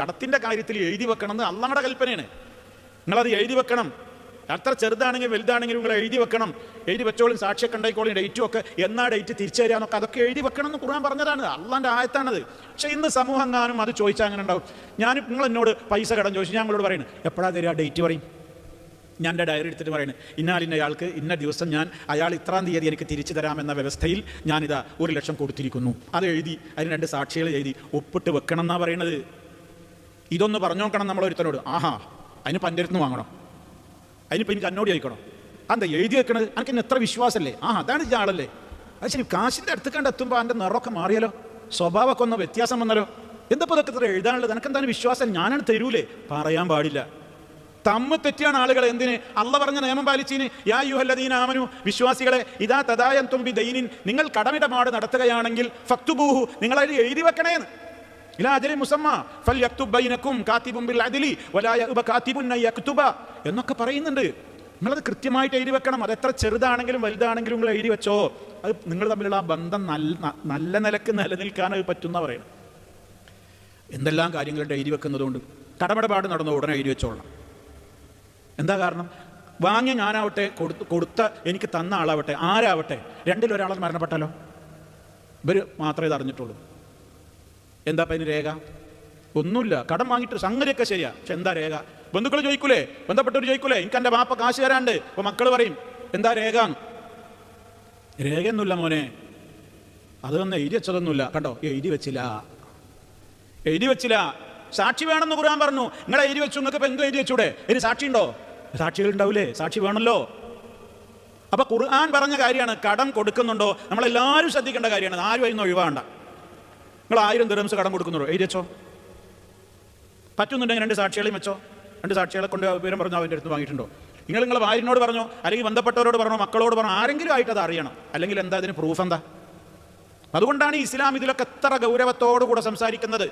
കടത്തിന്റെ കാര്യത്തിൽ എഴുതി വെക്കണം എന്ന് അള്ളാടെ കൽപ്പനയാണ്. നിങ്ങളത് എഴുതി വെക്കണം. എത്ര ചെറുതാണെങ്കിലും വലുതാണെങ്കിലും നിങ്ങൾ എഴുതി വെക്കണം. എഴുതി വെച്ചോളും സാക്ഷിയൊക്കെ ഉണ്ടായിക്കോളും ഡേറ്റും ഒക്കെ എന്നാ ഡേറ്റ് തിരിച്ചു തരാന്നൊക്കെ അതൊക്കെ എഴുതി വെക്കണം എന്ന് ഖുർആൻ പറഞ്ഞതാണ്. അള്ളാന്റെ ആയത്താണത്. പക്ഷെ ഇന്ന് സമൂഹം എങ്ങാനും അത് ചോദിച്ചാൽ അങ്ങനെ ഉണ്ടാവും ഞാൻ നിങ്ങൾ എന്നോട് പൈസ കടം ചോദിച്ചു. ഞാൻ നിങ്ങളോട് പറയുന്നത് എപ്പോഴാ തരിക ഡേറ്റ് പറയും? ഞാൻ എന്റെ ഡയറി എടുത്തിട്ട് പറയുന്നത് ഇന്നാലിന്ന അയാൾക്ക് ഇന്ന ദിവസം ഞാൻ അയാൾ ഇത്രാം തീയതി എനിക്ക് തിരിച്ചു തരാമെന്ന വ്യവസ്ഥയിൽ ഞാനിതാ ഒരു ലക്ഷം കൊടുത്തിരിക്കുന്നു. അത് എഴുതി അതിന് രണ്ട് സാക്ഷികൾ എഴുതി ഒപ്പിട്ട് വെക്കണം എന്നാണ് പറയണത്. ഇതൊന്ന് പറഞ്ഞു നോക്കണം നമ്മൾ ഒരുത്തനോട് ആഹാ അതിന് പഞ്ചരത്തുനിന്ന് വാങ്ങണം. അതിനിപ്പോൾ എനിക്ക് അന്നോട് ചോദിക്കണം അതെന്താ എഴുതി വെക്കണത് എനിക്ക് ഇന്ന് എത്ര വിശ്വാസമല്ലേ ആ അതാണ് ഈ ആളല്ലേ? അത് ശരി കാശിന്റെ അടുത്ത് കണ്ട് എത്തുമ്പോൾ എന്റെ നിറമൊക്കെ മാറിയല്ലോ സ്വഭാവമൊക്കെ ഒന്ന് വ്യത്യാസം വന്നല്ലോ എന്താ ഇപ്പോൾ ഇതൊക്കെ ഇത്ര എഴുതാനുള്ളത്? എനിക്കെന്താണ് വിശ്വാസം? ഞാനാണ് തരൂലേ. പറയാൻ പാടില്ല. തമ്മ് തെറ്റിയാണ് ആളുകൾ എന്തിന്? അള്ള പറഞ്ഞ നിയമം പാലിച്ചീന്. യാ യുഹല്ലദീൻ ആമനു വിശ്വാസികളെ ഇതാ തദായം തുമ്പി ദൈനിൻ നിങ്ങൾ കടമിടപാട് നടത്തുകയാണെങ്കിൽ ഫക്തുബൂഹു നിങ്ങളതിൽ എഴുതി വെക്കണേന്ന്. എന്നൊക്കെ പറയുന്നുണ്ട്. നിങ്ങളത് കൃത്യമായിട്ട് എഴുതി വെക്കണം. അത് എത്ര ചെറുതാണെങ്കിലും വലുതാണെങ്കിലും നിങ്ങൾ എഴുതി വെച്ചോ. അത് നിങ്ങൾ തമ്മിലുള്ള ആ ബന്ധം നല്ല നല്ല നിലയ്ക്ക് നിലനിൽക്കാൻ അത് പറ്റുന്ന പറയണം എന്തെല്ലാം കാര്യങ്ങളുടെ എഴുതി വെക്കുന്നതുകൊണ്ട്? കടമടപാട് നടന്ന ഉടനെ എഴുതി വെച്ചോളാം എന്താ കാരണം? വാങ്ങിയ ഞാനാവട്ടെ കൊടുത്ത് കൊടുത്ത എനിക്ക് തന്ന ആളാവട്ടെ ആരാവട്ടെ രണ്ടിലൊരാളത് മരണപ്പെട്ടാലോ? ഇവർ മാത്രമേ ഇത് അറിഞ്ഞിട്ടുള്ളൂ. എന്താ പതിന് രേഖ? ഒന്നുമില്ല. കടം വാങ്ങിയിട്ട് സംഗതിയൊക്കെ ശരിയാ. പക്ഷെ എന്താ രേഖ? ബന്ധുക്കൾ ചോദിക്കൂലേ? ബന്ധപ്പെട്ടവർ ചോദിക്കൂലേ? എനിക്ക് എന്റെ വാപ്പ കാശ് തരാണ്ട് അപ്പൊ മക്കൾ പറയും എന്താ രേഖ? രേഖയൊന്നുമില്ല മോനെ. അതൊന്നും എഴുതി വെച്ചതൊന്നുമില്ല. കണ്ടോ? എഴുതി വെച്ചില്ല. എഴുതി വെച്ചില്ല. സാക്ഷി വേണമെന്ന് കുറാൻ പറഞ്ഞു. നിങ്ങളെ എഴുതി വെച്ചു. നിങ്ങൾക്ക് ഇപ്പൊ എന്തും എഴുതി വെച്ചൂടെ? ഇനി സാക്ഷി ഉണ്ടോ സാക്ഷികൾ സാക്ഷി വേണമല്ലോ. അപ്പൊ ഖുർആൻ പറഞ്ഞ കാര്യമാണ് കടം കൊടുക്കുന്നുണ്ടോ? നമ്മളെല്ലാവരും ശ്രദ്ധിക്കേണ്ട കാര്യമാണ്. ആരും അതിന് ഒഴിവാണ്ട നിങ്ങൾ ആയിരം ദിറംസ് കടം കൊടുക്കുന്നുള്ളൂ എഴുതി വെച്ചോ. പറ്റുന്നുണ്ടെങ്കിൽ രണ്ട് സാക്ഷികളെയും വെച്ചോ. രണ്ട് സാക്ഷികളെ കൊണ്ട് വിവരം പറഞ്ഞു അവന്റെ അടുത്ത് വാങ്ങിയിട്ടുണ്ടോ? നിങ്ങൾ നിങ്ങൾ ഭാര്യനോട് പറഞ്ഞോ? അല്ലെങ്കിൽ ബന്ധപ്പെട്ടവരോട് പറഞ്ഞോ? മക്കളോട് പറഞ്ഞോ? ആരെങ്കിലും ആയിട്ട് അത് അറിയണം. അല്ലെങ്കിൽ എന്താ അതിന് പ്രൂഫ് എന്താ? അതുകൊണ്ടാണ് ഇസ്ലാം ഇതിലൊക്കെ എത്ര ഗൗരവത്തോടു കൂടെ സംസാരിക്കുന്നത്.